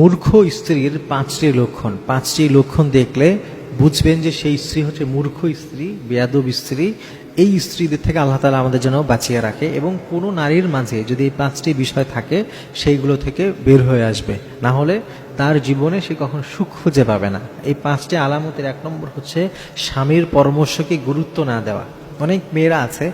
মূর্খ স্ত্রীর পাঁচটি লক্ষণ। পাঁচটি লক্ষণ দেখলে বুঝবেন যে সেই স্ত্রী হচ্ছে মূর্খ স্ত্রী, বেয়াদব স্ত্রী। এই স্ত্রীদের থেকে আল্লাহ তালা আমাদের জন্য বাঁচিয়ে রাখে এবং কোনো নারীর মাঝে যদি এই পাঁচটি বিষয় থাকে, সেইগুলো থেকে বের হয়ে আসবে। না হলে তার জীবনে সে কখন সুখ খুঁজে পাবে না। এই পাঁচটি আলামতের এক নম্বর হচ্ছে স্বামীর পরামর্শকে গুরুত্ব না দেওয়া। অনেক মেয়েরা আছে,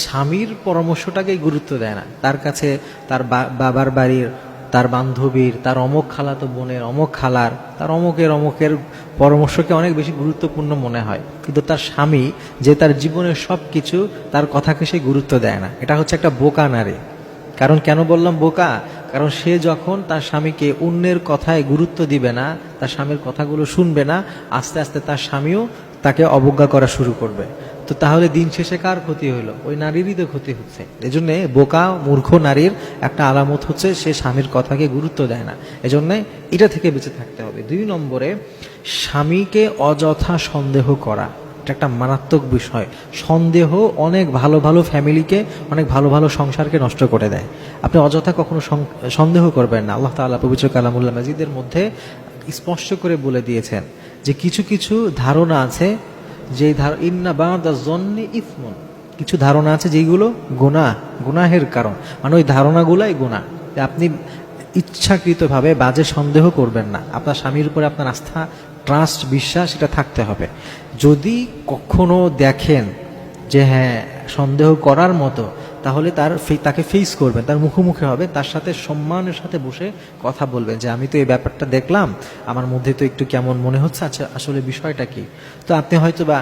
স্বামীর পরামর্শটাকেই গুরুত্ব দেয় না। তার কাছে তার বাবার বাড়ির তার বান্ধবীর, তার অমক খালাতো বোনের অমক খালার, তার অমকের অমকের পরামর্শকে অনেক বেশি গুরুত্বপূর্ণ মনে হয়। কিন্তু তার স্বামী যে তার জীবনের সব কিছু তার কথাকে সে গুরুত্ব দেয় না। এটা হচ্ছে একটা বোকা নারী। কারণ কেন বললাম বোকা? কারণ সে যখন তার স্বামীকে অন্যের কথায় গুরুত্ব দিবে না, তার স্বামীর কথাগুলো শুনবে না, আস্তে আস্তে তার স্বামীও তাকে অবজ্ঞা করা শুরু করবে। তো তাহলে দিন শেষে কার ক্ষতি হলো ওই নারীরই তো ক্ষতি হচ্ছে। এজন্য বোকা, মূর্খ নারীর একটা আলামত হচ্ছে, সে স্বামীর কথাকে গুরুত্ব দেয় না। এজন্য এটা থেকে বেঁচে থাকতে হবে। দুই নম্বরে, স্বামীকে অযথা সন্দেহ করা। এটা একটা মারাত্মক বিষয়। সন্দেহ অনেক ভালো ভালো ফ্যামিলিকে, অনেক ভালো ভালো সংসারকে নষ্ট করে দেয়। আপনি অযথা কখনো সন্দেহ করবেন না। আল্লাহ তাআলা পবিত্র কালামুল্লাহ মাজিদের মধ্যে স্পষ্ট করে বলে দিয়েছেন যে কিছু কিছু ধারণা আছে যে ধার ইন্না বাদা জন্নি ইসমন। কিছু ধারণা আছে যেগুলো গুনাহ গুনাহের কারণ। মানে ওই ধারণাগুলাই গুনাহ। যে আপনি ইচ্ছাকৃতভাবে বাজে সন্দেহ করবেন না। আপনার স্বামীর উপরে আপনার আস্থা ট্রাস্ট বিশ্বাস, এটা থাকতে হবে। যদি কখনো দেখেন যে হ্যাঁ সন্দেহ করার মতো তাহলে তার তাকে ফেস করবেন, তার মুখোমুখি হবে, তার সাথে সম্মানের সাথে বসে কথা বলবেন যে, আমি তো এই ব্যাপারটা দেখলাম, আমার মধ্যে তো একটু কেমন মনে হচ্ছে আচ্ছা আসলে বিষয়টা কি? তো আপনি হয়তো বা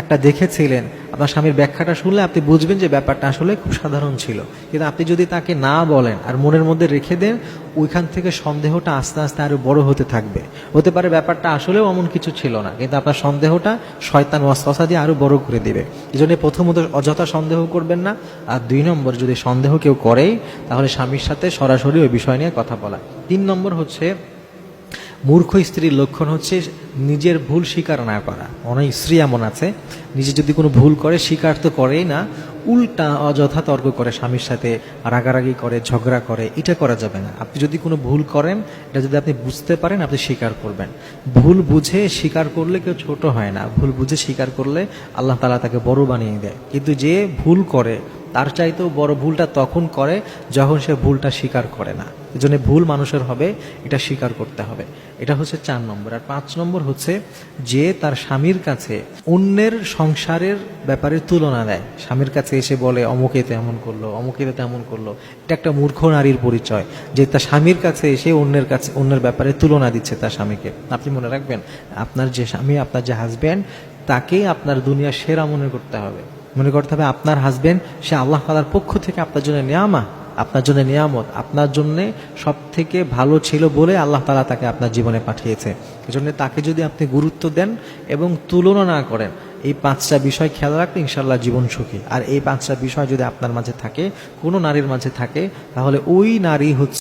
একটা দেখেছিলেন। আপনার স্বামীর ব্যাখ্যাটা শুনলে আপনি বুঝবেন যে ব্যাপারটা আসলে খুব সাধারণ ছিল। কিন্তু আপনি যদি তাকে না বলেন আর মনের মধ্যে রেখে দেন, ওইখান থেকে সন্দেহটা আস্তে আস্তে আরও বড় হতে থাকবে। হতে পারে ব্যাপারটা আসলেও এমন কিছু ছিল না, কিন্তু আপনার সন্দেহটা শয়তান ওয়াসওয়াসা দিয়ে আরও বড় করে দিবে। এই জন্য প্রথমত অযথা সন্দেহ করবেন না, আর দুই নম্বর যদি সন্দেহ কেউ করেই, তাহলে স্বামীর সাথে সরাসরি ওই বিষয় নিয়ে কথা বলা। তিন নম্বর হচ্ছে মূর্খ স্ত্রীর লক্ষণ হচ্ছে নিজের ভুল স্বীকার না করা। অনেক স্ত্রী এমন আছে, নিজে যদি কোনো ভুল করে, স্বীকার তো করেই না, উল্টা অযথা তর্ক করে, স্বামীর সাথে রাগারাগি করে, ঝগড়া করে, এটা করা যাবে না। আপনি যদি কোনো ভুল করেন, এটা যদি আপনি বুঝতে পারেন, আপনি স্বীকার করবেন। ভুল বুঝে স্বীকার করলে কেউ ছোট হয় না। ভুল বুঝে স্বীকার করলে আল্লাহ তালা তাকে বড় বানিয়ে দেয়। কিন্তু যে ভুল করে তার চাইতেও বড় ভুলটা তখন করে যখন সে ভুলটা স্বীকার করে না। এই জন্য ভুল মানুষের হবে, এটা স্বীকার করতে হবে। এটা হচ্ছে চার নম্বর। আর পাঁচ নম্বর হচ্ছে যে তার স্বামীর কাছে অন্যের সংসারের ব্যাপারে তুলনা দেয়। স্বামীর কাছে এসে বলে, অমুকে তেমন করল, অমুকে তেমন করল। এটা একটা মূর্খ নারীর পরিচয় যে তার স্বামীর কাছে এসে অন্যের কাছে, অন্যের ব্যাপারে তুলনা দিচ্ছে তার স্বামীকে। আপনি মনে রাখবেন, আপনার যে স্বামী, আপনার যে হাজব্যান্ড তাকেই আপনার দুনিয়ার সেরা মনে করতে হবে। মনে করতে হবে আপনার হাজবেন্ড সে আল্লাহ তালার পক্ষ থেকে আপনার জন্য নিয়ামা আপনার জন্য নিয়ামত, আপনার জন্য সব থেকে ভালো ছিল বলে আল্লাহ তালা তাকে আপনার জীবনে পাঠিয়েছে। এজন্য তাকে যদি আপনি গুরুত্ব দেন এবং তুলনা না করেন, এই পাঁচটা বিষয় খেয়াল রাখলে ইনশাল্লাহ জীবন সুখী। আর এই পাঁচটা বিষয় যদি আপনার মাঝে থাকে, কোনো নারীর মাঝে থাকে, তাহলে ওই নারী হচ্ছে